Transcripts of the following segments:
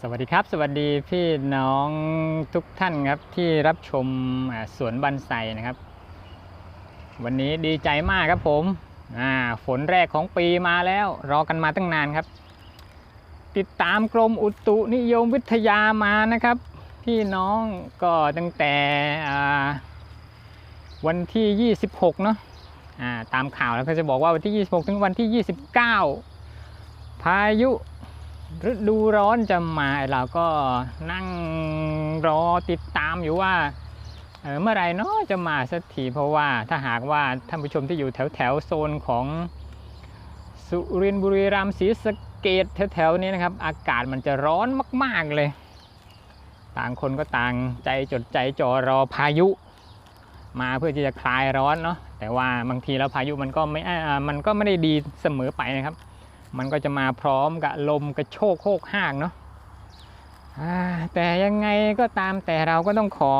สวัสดีครับ สวัสดีพี่น้องทุกท่านครับที่รับชมสวนบันไซนะครับ วันนี้ดีใจมากครับผมฝนแรกของปีมาแล้ว รอกันมาตั้งนานครับ ติดตามกรมอุตุนิยมวิทยามานะครับ พี่น้องก็ตั้งแต่วันที่ 26 เนาะอ่าตามข่าวแล้วก็จะบอกว่าวันที่ 26 ถึงวันที่ 29 พายุ ฤดูร้อนจะมาเราก็นั่งรอติดตามอยู่ว่าเออเมื่อไรเนาะจะมาสักทีเพราะว่าถ้าหากว่าท่านผู้ชมที่อยู่แถวแถวๆโซนของสุรินทร์บุรีรัมย์ศรีสะเกดแถวๆนี้นะครับ อากาศมันจะร้อนมาก ๆเลย ต่างคนก็ต่างใจจดใจจ่อรอพายุ มาเพื่อที่จะคลายร้อนเนาะแต่ว่าบางทีแล้วพายุมันก็ไม่อ่ามันก็ไม่ได้ดีเสมอไปนะครับ มันก็จะมาพร้อมกับลมกระโชกโคกห้างเนาะแต่ยังไงก็ตามแต่เราก็ต้องขอ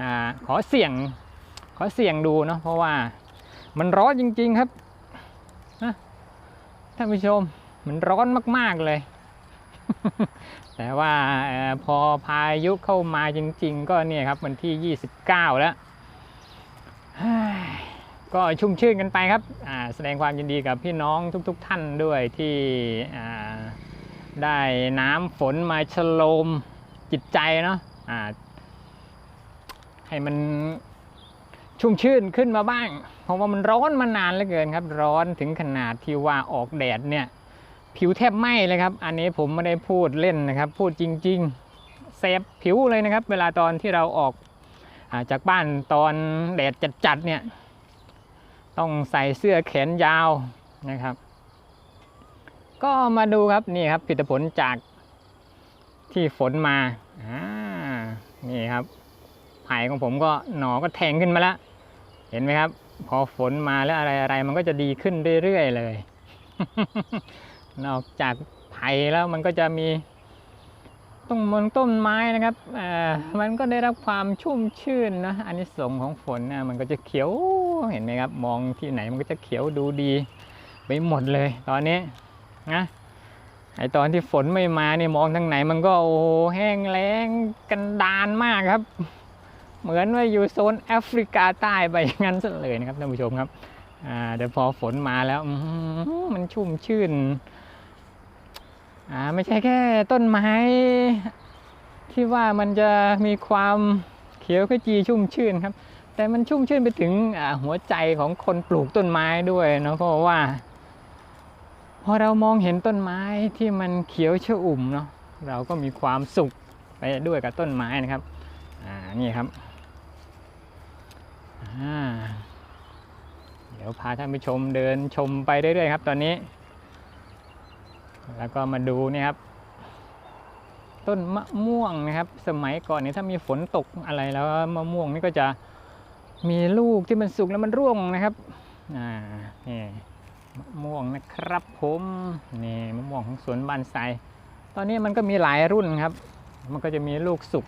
อขอเสี่ยง ขอเสี่ยงดูเนาะเพราะว่ามันร้อนจริง ๆครับนะท่านผู้ชมมันร้อนมาก ๆเลย แต่ว่าอพอพายุเข้ามาจริง ๆ ก็เนี่ยครับวันที่ 29 แล้วเฮ้ย ก็ชุ่มชื่นกันไปครับแสดงความยินดีกับพี่น้องทุก ๆทท่านด้วยที่ได้น้ำฝนมาฉโลมจิตใจเนาะอ่าให้มันชุ่มชื่นขึ้นมาบ้าง เพราะว่ามันร้อนมานานเหลือเกินครับ ร้อนถึงขนาดที่ว่าออกแดดเนี่ยผิวแทบไหม้เลยครับ อันนี้ผมไม่ได้พูดเล่นนะครับ พูดจริงๆเซฟผิวเลยนะครับ เวลาตอนที่เราออกอาจากบ้านตอนแดดจัดๆเนี่ย ต้องใส่เสื้อแขนยาวนะครับ ก็มาดูครับนี่ครับผลิตผลจากที่ฝนมาอ่านี่ครับไผ่ของผมก็หนอก็แทงขึ้นมาแล้ว เห็นไหมครับ พอฝนมาแล้วอะไรอะไรมันก็จะดีขึ้นเรื่อยๆเลย นอกจากไผ่แล้วมันก็จะมีต้นมนต้นไม้นะครับเอ่อมันก็ได้รับความชุ่มชื่นนะอันนี้สงของฝนนะมันก็จะเขียว เห็นไหมครับ มองที่ไหนมันก็จะเขียวดูดีไปหมดเลย ตอนนี้นะไอตอนที่ฝนไม่มาเนี่ยมองทางไหนมันก็โอ้แห้งแล้งกันดานมากครับ เหมือนว่าอยู่โซนแอฟริกาใต้ไปอย่างนั้นซะเลยนะครับท่านผู้ชมครับอ่าเดี๋ยวพอฝนมาแล้วมันชุ่มชื่นอ่าไม่ใช่แค่ต้นไม้ที่ว่ามันจะมีความเขียวขจีชุ่มชื่นครับ แต่มันชุ่มชื่นไปถึงหัวใจของคนปลูกต้นไม้ด้วยเนาะเพราะว่า พอเรามองเห็นต้นไม้ที่มันเขียวชอุ่มเนาะเราก็มีความสุขไปด้วยกับต้นไม้นะครับอ่านี่ครับอ่าเดี๋ยวพาท่านผู้ชมเดินชมไปเรื่อยๆครับ ตอนนี้ แล้วก็มาดูนี่ครับ ต้นมะม่วงนะครับ สมัยก่อนนี่ถ้ามีฝนตกอะไรแล้วมะม่วงนี่ก็จะ มีลูกที่มันสุกแล้วมันร่วงนะครับ อ่า นี่มะม่วงนะครับผม นี่มะม่วงของสวนบ้านไซตอนนี้มันก็มีหลายรุ่นครับ มันก็จะมีลูกสุก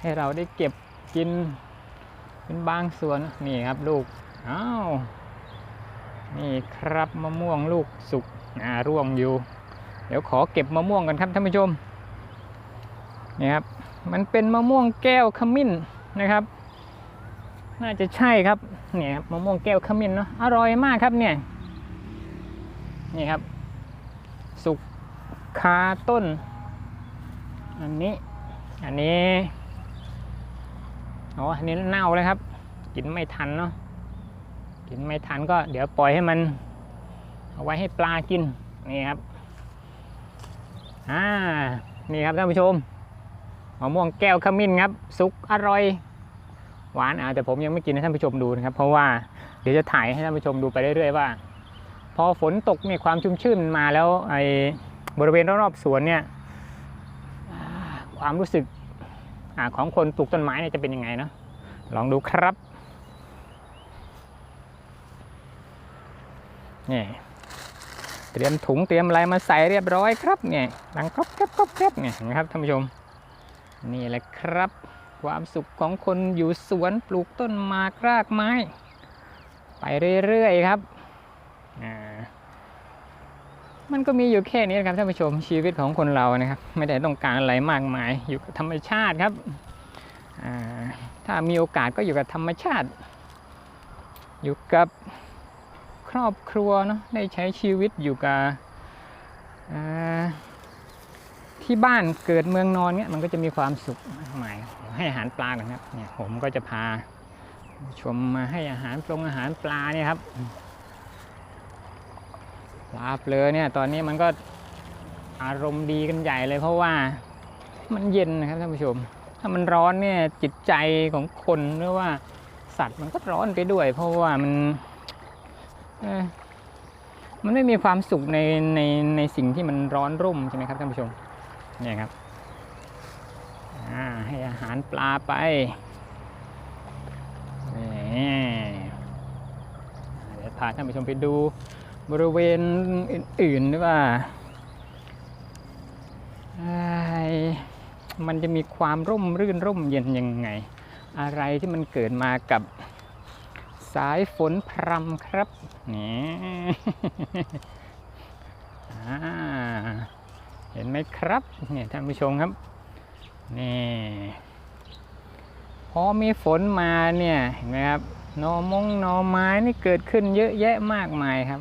ให้เราได้เก็บกิน เป็นบางส่วน นี่ครับลูก อ้าว นี่ครับมะม่วงลูกสุก อ่า ร่วงอยู่ เดี๋ยวขอเก็บมะม่วงกันครับท่านผู้ชม นี่ครับ มันเป็นมะม่วงแก้วขมิ้นนะครับ น่าจะใช่ครับเนี่ยมะม่วงแก้วขมิ้นเนาะอร่อยมากครับเนี่ยนี่ครับ สุกคาต้น อันนี้ อันนี้อ๋ออันนี้เน่าเลยครับ กินไม่ทันเนาะกินไม่ทันก็เดี๋ยวปล่อยให้มันเอาไว้ให้ปลากินนี่ครับอ่านี่ครับท่านผู้ชมมะม่วงแก้วขมิ้นครับ สุกอร่อย หวานอะแต่ผมยังไม่กินให้ท่านผู้ชมดูนะครับ เพราะว่าเดี๋ยวจะถ่ายให้ท่านผู้ชมดูไปเรื่อยๆว่า พอฝนตกเนี่ยความชุ่มชื่นมาแล้วไอ้บริเวณรอบๆสวนเนี่ยความรู้สึกอาของคนปลูกต้นไม้เนี่ยจะเป็นยังไงเนาะลองดูครับนี่เตรียมถุงเตรียมอะไรมาใส่เรียบร้อยครับเนี่ยดังครบแคบครบแคบเนี่ยนะครับท่านผู้ชมนี่แหละครับ ความสุขของคนอยู่สวนปลูกต้นหมากรากไม้ ไปเรื่อยๆครับอ่ามันก็มีอยู่แค่นี้นะครับท่านผู้ชมชีวิตของคนเรานะครับ ไม่ได้ต้องการอะไรมากมาย อยู่กับธรรมชาติครับอ่าถ้ามีโอกาสก็อยู่กับธรรมชาติ อยู่กับครอบครัวเนาะได้ใช้ชีวิตอยู่กับอ่าที่บ้านเกิดเมืองนอนเนี่ยมันก็จะมีความสุขมากมาย ให้อาหารปลานะครับเนี่ยผมก็จะพา ชมมาให้อาหารปลงอาหารปลาเนี่ยครับปลาเปลือเนี่ยตอนนี้มันก็อารมณ์ดีกันใหญ่เลย เพราะว่ามันเย็นนะครับท่านผู้ชม ถ้ามันร้อนเนี่ยจิตใจของคนหรือว่าสัตว์มันก็ร้อนไปด้วย เพราะว่ามันมันไม่มีความสุขในในในสิ่งที่มันร้อนรุ่มใช่ไหมครับท่านผู้ชมเนี่ยครับ ให้อาหารปลาไปเดี๋ยวพาท่านผู้ชมไปดูบริเวณอื่นๆหรือว่าไอ้มันจะมีความร่มรื่นร่มเย็นยังไง อะไรที่มันเกิดมากับสายฝนพรำครับนี่เห็นไหมครับเนี่ยท่านผู้ชมครับ นี่พอมีฝนมาเนี่ยเห็นไหมครับนอมงนอไม้นี่เกิดขึ้นเยอะแยะมากมายครับ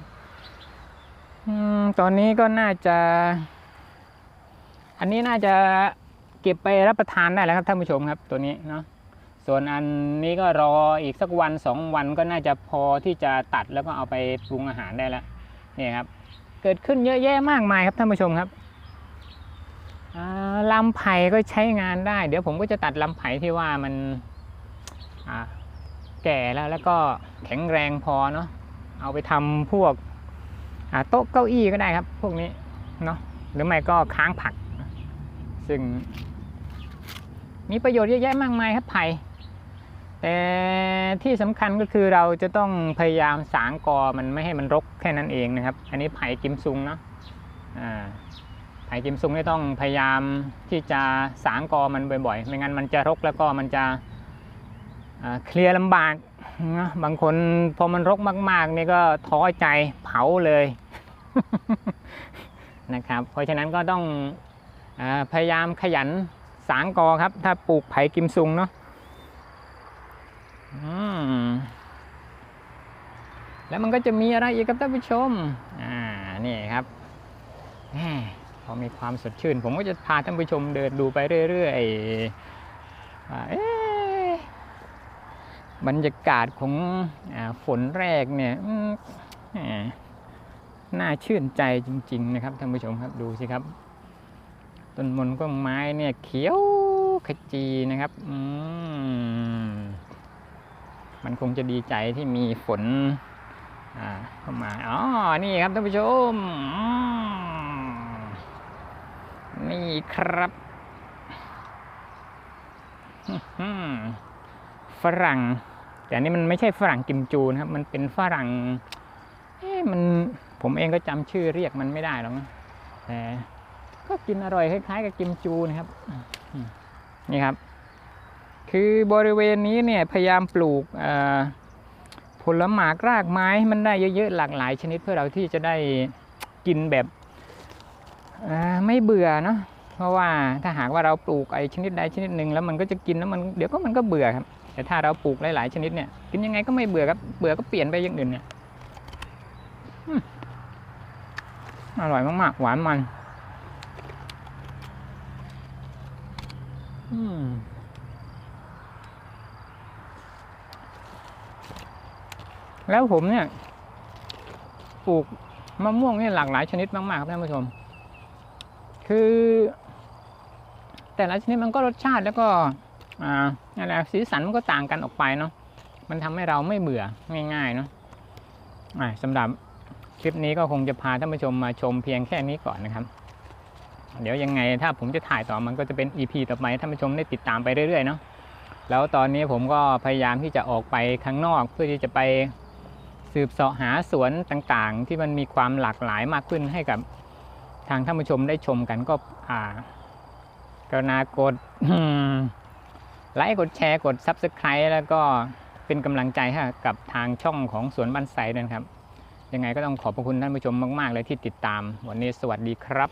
อตอนนี้ก็น่าจะ อันนี้น่าจะเก็บไปรับประทานได้แล้วครับท่านผู้ชมครับตัวนี้เนาะส่วนอันนี้ก็รออีกสักวันสองวันก็น่าจะพอที่จะตัดแล้วก็เอาไปปรุงอาหารได้แล้วนี่ครับ เกิดขึ้นเยอะแยะมากมายครับท่านผู้ชมครับ ลำไผ่ก็ใช้งานได้ เดี๋ยวผมก็จะตัดลำไผ่ที่ว่ามันแก่แล้วแล้วก็แข็งแรงพอเนาะเอาไปทำพวกโต๊ะเก้าอี้ก็ได้ครับ พวกนี้เนาะหรือไม่ก็ค้างผัก ซึ่ง มีประโยชน์เยอะแยะมากมายครับไผ่แต่ที่สำคัญก็คือเราจะต้องพยายามสางกอมันไม่ให้มันรกแค่นั้นเองนะครับ อันนี้ไผ่กิมซุงเนาะอ่า ไผ่กิมซุงนี่ต้องพยายามที่จะสางกอมันบ่อยๆ ไม่งั้นมันจะรกแล้วก็มันจะเคลียร์ลำบากนะบางคนพอมันรกมาก ๆ นี่ก็ท้อใจเผาเลยนะครับ เพราะฉะนั้นก็ต้องอพยายามขยันสางกอครับ ถ้าปลูกไผ่กิมซุงเนาะแล้วมันก็จะมีอะไรอีกครับท่านผู้ชม อ่า นี่ครับแห พอมีความสดชื่น ผมก็จะพาท่านผู้ชมเดินดูไปเรื่อยๆบรรยากาศของอฝนแรกเนี่ยน่าชื่นใจจริง ๆ นะครับท่านผู้ชมครับดูสิครับ ต้นมนก็ไม้เนี่ยเขียวขจีนะครับอืมมันคงจะดีใจที่มีฝนเข้ามา อ๋อ นี่ครับท่านผู้ชมอืม นี่ครับฝรั่ง แต่นนี้มันไม่ใช่ฝรั่งกิมจูนะครับ มันเป็นฝรั่งมันผมเองก็จำชื่อเรียกมันไม่ได้หรอกนะแต่ก็กินอร่อยคล้ายๆกับกิมจูนะครับ นี่ครับ คือบริเวณนี้เนี่ยพยายามปลูกผลหมากรากไม้มันได้เยอะๆหลากหลายชนิดเพื่อเราที่จะได้กินแบบ ไม่เบื่อเนาะเพราะว่าถ้าหากว่าเราปลูกไอ้ชนิดใดชนิดหนึ่งแล้วมันก็จะกินแล้วมันเดี๋ยวก็มันก็เบื่อครับ แต่ถ้าเราปลูกหลายๆชนิดเนี่ยกินยังไงก็ไม่เบื่อครับเบื่อก็เปลี่ยนไปอย่างอื่นเนี่ยอร่อยมากๆ หวานมันอืมแล้วผมเนี่ยปลูกมะม่วงเนี่ยหลากหลายชนิดมากๆครับท่านผู้ชม คือ แต่ละชนิดมันก็รสชาติแล้วก็อ่าอะไรสีสันมันก็ต่างกันออกไปเนาะมันทำให้เราไม่เบื่อง่ายๆเนาะอ่าสำหรับคลิปนี้ก็คงจะพาท่านผู้ชมมาชมเพียงแค่นี้ก่อนนะครับ เดี๋ยวยังไงถ้าผมจะถ่ายต่อมันก็จะเป็น EP ต่อไปท่านผู้ชมได้ติดตามไปเรื่อยๆเนาะแล้วตอนนี้ผมก็พยายามที่จะออกไปข้างนอก เพื่อที่จะไปสืบเสาะหาสวนต่างๆ ที่มันมีความหลากหลายมากขึ้นให้กับ ทางท่านผู้ชมได้ชมกันก็อ่ากรุณากดไลค์กดแชร์กด Subscribe แล้วก็เป็นกำลังใจให้กับทางช่องของสวนบ้านไซด์นะครับ ยังไงก็ต้องขอบพระคุณท่านผู้ชมมาก ๆ เลยที่ติดตาม วันนี้สวัสดีครับ